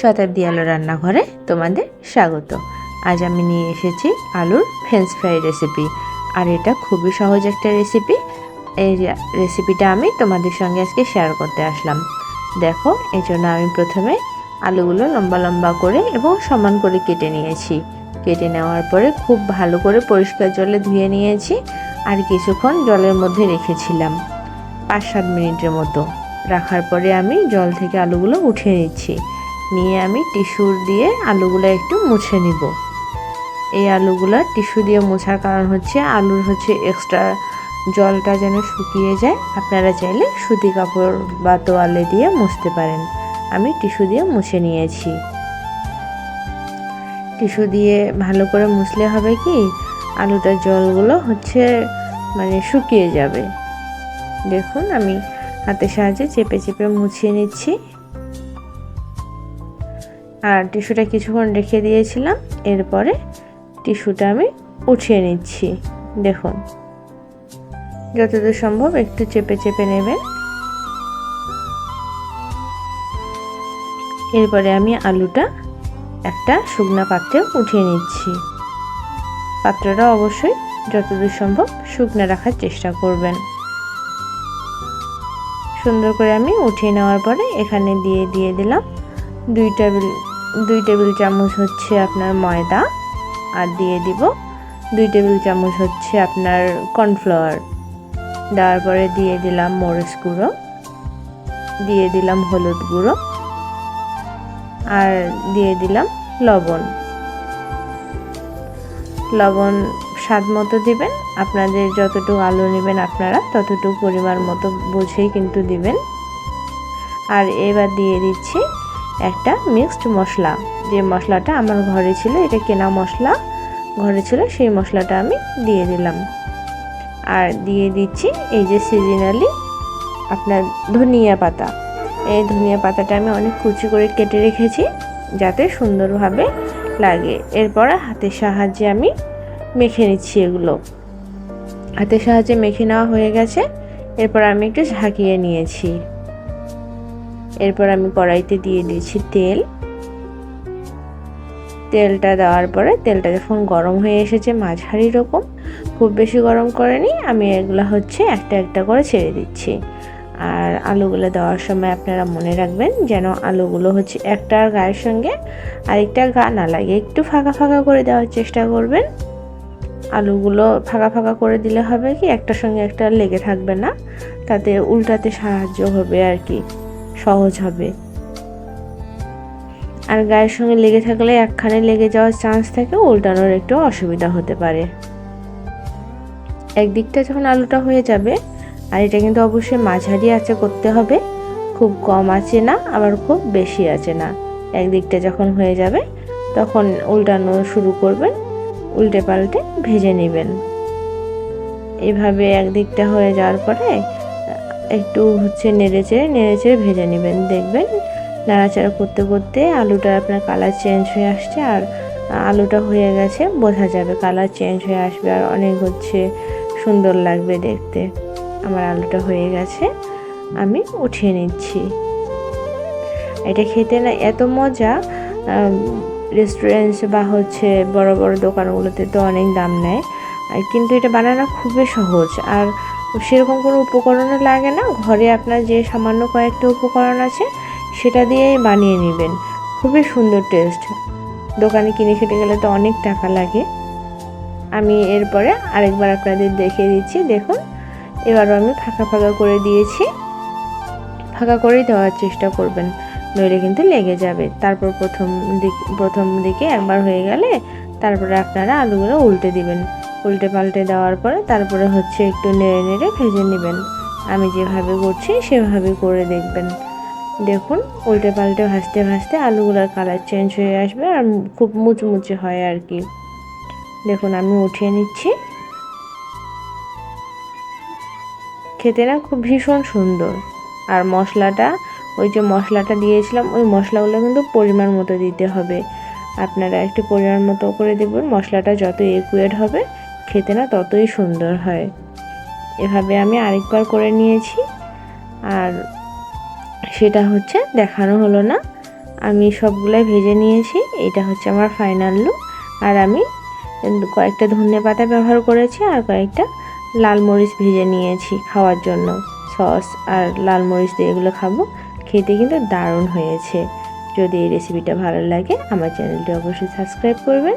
শতাব্দী আলো রান্নাঘরে তোমাদের স্বাগত। আজ আমি নিয়ে এসেছি আলুর ফ্রেঞ্চ ফ্রাই রেসিপি আর এটা খুবই সহজ একটা রেসিপি এই রেসিপিটা আমি তোমাদের সঙ্গে আজকে শেয়ার করতে আসলাম। দেখো, এই জন্য আমি প্রথমে আলুগুলো লম্বা লম্বা করে এবং সমান করে কেটে নিয়েছি। কেটে নেওয়ার পরে খুব ভালো করে পরিষ্কার জলে ধুয়ে নিয়েছি আর কিছুক্ষণ জলের মধ্যে রেখেছিলাম, পাঁচ সাত মিনিটের মতো। রাখার পরে আমি জল থেকে আলুগুলো উঠিয়ে নিচ্ছি। নিয়ে আমি টিস্যুর দিয়ে আলুগুলো একটু মুছে নিব। এই আলুগুলো টিস্যু দিয়ে মোছার কারণ হচ্ছে আলুর হচ্ছে এক্সট্রা জলটা যেন শুকিয়ে যায়। আপনারা চাইলে সুতি কাপড় বা তোয়ালে দিয়ে মুছতে পারেন। আমি টিস্যু দিয়ে মুছে নিয়েছি। টিস্যু দিয়ে ভালো করে মুছলে হবে কি? আলুটার জলগুলো হচ্ছে মানে শুকিয়ে যাবে। দেখুন, আমি হাতের সাহায্যে চেপে চেপে মুছিয়ে নিচ্ছি। আর টিস্যুটা কিছুক্ষণ রেখে দিয়েছিলাম, এরপরে টিস্যুটা আমি উঠিয়ে নিচ্ছি। দেখুন। যতদূর সম্ভব একটু চেপে চেপে নেবেন। এরপরে আমি আলুটা একটা শুকনা পাত্রে উঠিয়ে নিচ্ছি। পাত্রটা অবশ্যই যতদূর সম্ভব শুকনো রাখার চেষ্টা করবেন। সুন্দর করে আমি উঠিয়ে নেওয়ার পরে এখানে দিয়ে দিয়ে দিলাম দুই টেবিল দুই টেবিল চামচ হচ্ছে আপনার ময়দা আর দিয়ে দিব দুই টেবিল চামচ হচ্ছে আপনার কর্নফ্লাওয়ার। দেওয়ার পরে দিয়ে দিলাম মরিচ গুঁড়ো, দিয়ে দিলাম হলুদ গুঁড়ো আর দিয়ে দিলাম লবণ। লবণ স্বাদ মতো দিবেন, আপনাদের যতটুকু আলু নেবেন আপনারা ততটুকু পরিমাণ মতো বুঝেই কিন্তু দিবেন। আর এবার দিয়ে দিচ্ছি একটা মিক্সড মশলা। যে মশলাটা আমার ঘরে ছিল, এটা কেনা মশলা ঘরে ছিল, সেই মশলাটা আমি দিয়ে দিলাম। আর দিয়ে দিচ্ছি এই যে সিজনালি আপনার ধনিয়া পাতা। এই ধনিয়া পাতাটা আমি অনেক কুচি করে কেটে রেখেছি, যাতে সুন্দরভাবে লাগে। এরপর হাতের সাহায্যে আমি মেখে নিচ্ছি এগুলো। হাতের সাহায্যে মেখে নেওয়া হয়ে গেছে। এরপর আমি একটু ঝাঁকিয়ে নিয়েছি। এরপর আমি কড়াইতে দিয়ে দিয়েছি তেল। তেলটা দেওয়ার পরে তেলটা যখন গরম হয়ে এসেছে মাঝারি রকম, খুব বেশি গরম করেনি, আমি এগুলো হচ্ছে একটা একটা করে ছেড়ে দিচ্ছি। আর আলুগুলো দেওয়ার সময় আপনারা মনে রাখবেন যেন আলুগুলো হচ্ছে একটার গায়ের সঙ্গে আরেকটা গা না লাগে। একটু ফাঁকা ফাঁকা করে দেওয়ার চেষ্টা করবেন। আলুগুলো ফাঁকা ফাঁকা করে দিলে হবে কি, একটার সঙ্গে একটা লেগে থাকবে না। তাতে উল্টাতে সাহায্য হবে আর কি। সহজ হবে। আর গায়ের সঙ্গে লেগে থাকলে একখানে লেগে যাওয়ার চান্স থাকে উল্টানোর একটু অসুবিধা হতে পারে। একদিকটা যখন আলুটা হয়ে যাবে, আর এটা কিন্তু অবশ্যই মাঝারি আছে করতে হবে, খুব কম আছে না, আবার খুব বেশি আছে না। একদিকটা যখন হয়ে যাবে, তখন উল্টানো শুরু করবেন, উল্টে পাল্টে ভেজে নেবেন। এভাবে একদিকটা হয়ে যাওয়ার পরে একটু হচ্ছে নেড়ে চেড়ে নেড়ে চেড়ে ভেজে নেবেন। দেখবেন নাড়াচাড়া করতে করতে আলুটা আপনার কালার চেঞ্জ হয়ে আসছে আর আলুটা হয়ে গেছে, বোঝা যাবে কালার চেঞ্জ হয়ে আসবে আর অনেক হচ্ছে সুন্দর লাগবে দেখতে। আমার আলুটা হয়ে গেছে, আমি উঠিয়ে নিচ্ছি। এটা খেতে না এত মজা রেস্টুরেন্টস বা হচ্ছে বড় বড় দোকানগুলোতে তো অনেক দাম নেয় কিন্তু এটা বানানো খুবই সহজ। আর সেরকম কোনো উপকরণও লাগে না। ঘরে আপনার যে সামান্য কয়েকটা উপকরণ আছে, সেটা দিয়েই বানিয়ে নেবেন। খুবই সুন্দর টেস্ট দোকানে কিনে খেতে গেলে তো অনেক টাকা লাগে। আমি এরপরে আরেকবার আপনাদের দেখিয়ে দিচ্ছি। দেখুন, এবারও আমি ফাঁকা ফাঁকা করে দিয়েছি। ফাঁকা করেই দেওয়ার চেষ্টা করবেন, নইলে কিন্তু লেগে যাবে। তারপর প্রথম দিক, প্রথম দিকে একবার হয়ে গেলে তারপরে আপনারা আলুগুলো উল্টে দিবেন। উল্টে পাল্টে দেওয়ার পরে তারপরে হচ্ছে একটু নেড়ে নেড়ে ভেজে নেবেন। আমি যেভাবে করছি সেভাবে করে দেখবেন। দেখুন উল্টে পাল্টে ভাজতে ভাজতে আলুগুলোর কালার চেঞ্জ হয়ে আসবে আর খুব মুচমুচে হয় আর কি। দেখুন, আমি উঠিয়ে নিচ্ছি। খেতে না খুব ভীষণ সুন্দর। আর মশলাটা, ওই যে মশলাটা দিয়েছিলাম, ওই মশলাগুলো কিন্তু পরিমাণ মতো দিতে হবে। আপনারা একটু পরিমাণ মতো করে দেবেন, মশলাটা যত একুয়েড হবে খেতে না ততই সুন্দর হয়। এভাবে আমি আরেকবার করে নিয়েছি। আর সেটা হচ্ছে দেখানো হলো না। আমি সবগুলাই ভেজে নিয়েছি। এটা হচ্ছে আমার ফাইনাল লুক আর আমি কয়েকটা ধনে পাতা ব্যবহার করেছি আর কয়েকটা লাল মরিচ ভেজে নিয়েছি খাওয়ার জন্য। সস আর লাল মরিচ দিয়ে এগুলো খাব। খেতে কিন্তু দারুণ হয়েছে। যদি এই রেসিপিটা ভালো লাগে, আমার চ্যানেলটি অবশ্যই সাবস্ক্রাইব করবেন।